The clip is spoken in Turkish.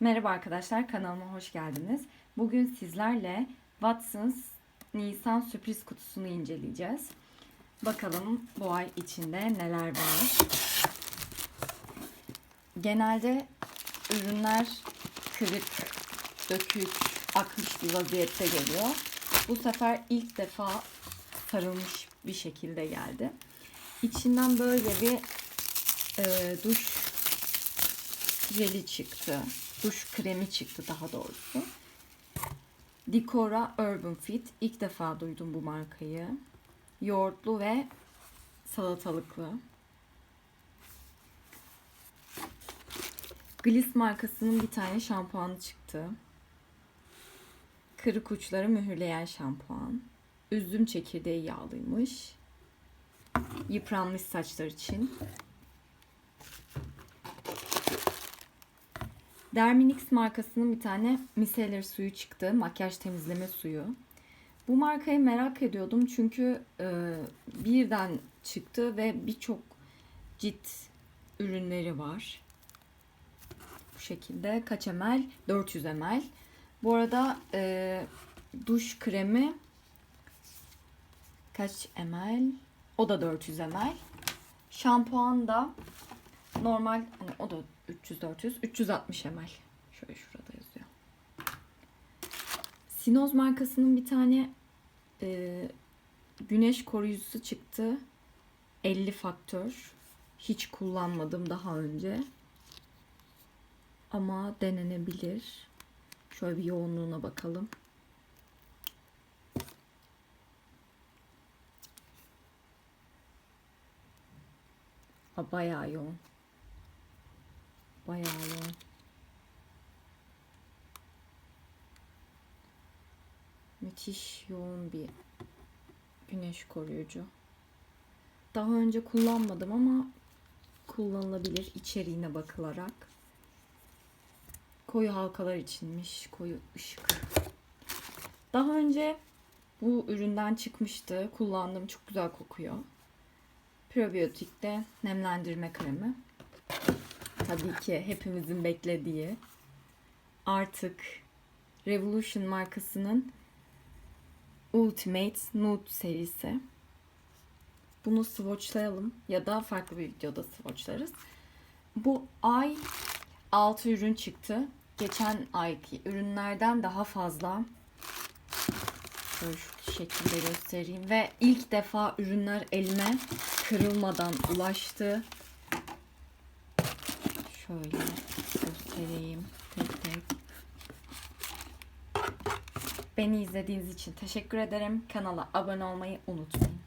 Merhaba arkadaşlar, kanalıma hoş geldiniz. Bugün sizlerle Watsons Nisan sürpriz kutusunu inceleyeceğiz. Bakalım bu ay içinde neler var. Genelde ürünler kırık, dökük, akmış bir vaziyette geliyor. Bu sefer ilk defa sarılmış bir şekilde geldi. İçinden böyle bir e, duş jeli çıktı. Duş kremi çıktı daha doğrusu. Dicora Urban Fit. İlk defa duydum bu markayı. Yoğurtlu ve salatalıklı. Gliss markasının bir tane şampuanı çıktı. Kırık uçları mühürleyen şampuan. Üzüm çekirdeği yağlıymış. Yıpranmış saçlar için. Derminix markasının bir tane micellar suyu çıktı. Makyaj temizleme suyu. Bu markayı merak ediyordum çünkü e, birden çıktı ve birçok cilt ürünleri var. Bu şekilde kaç ml? 400 ml. Bu arada e, duş kremi kaç ml? O da 400 ml. Şampuan da normal hani o da 300 400 360 ml. Şöyle şurada yazıyor. Sinoz markasının bir tane e, güneş koruyucusu çıktı. 50 faktör. Hiç kullanmadım daha önce. Ama denenebilir. Şöyle bir yoğunluğuna bakalım. Bayağı yoğun. Bayağı yoğun. Müthiş yoğun bir güneş koruyucu. Daha önce kullanmadım ama kullanılabilir içeriğine bakılarak. Koyu halkalar içinmiş, koyu ışık. Daha önce bu üründen çıkmıştı. Kullandım. Çok güzel kokuyor. Probiyotikte nemlendirme kremi. Tabii ki hepimizin beklediği. Artık Revolution markasının Ultimate Nude serisi. Bunu swatchlayalım ya da farklı bir videoda swatchlarız. Bu ay 6 ürün çıktı. Geçen ayki ürünlerden daha fazla. Şöyle şu şekilde göstereyim. Ve ilk defa ürünler elime kırılmadan ulaştı. Şöyle göstereyim tek tek. Beni izlediğiniz için teşekkür ederim. Kanala abone olmayı unutmayın.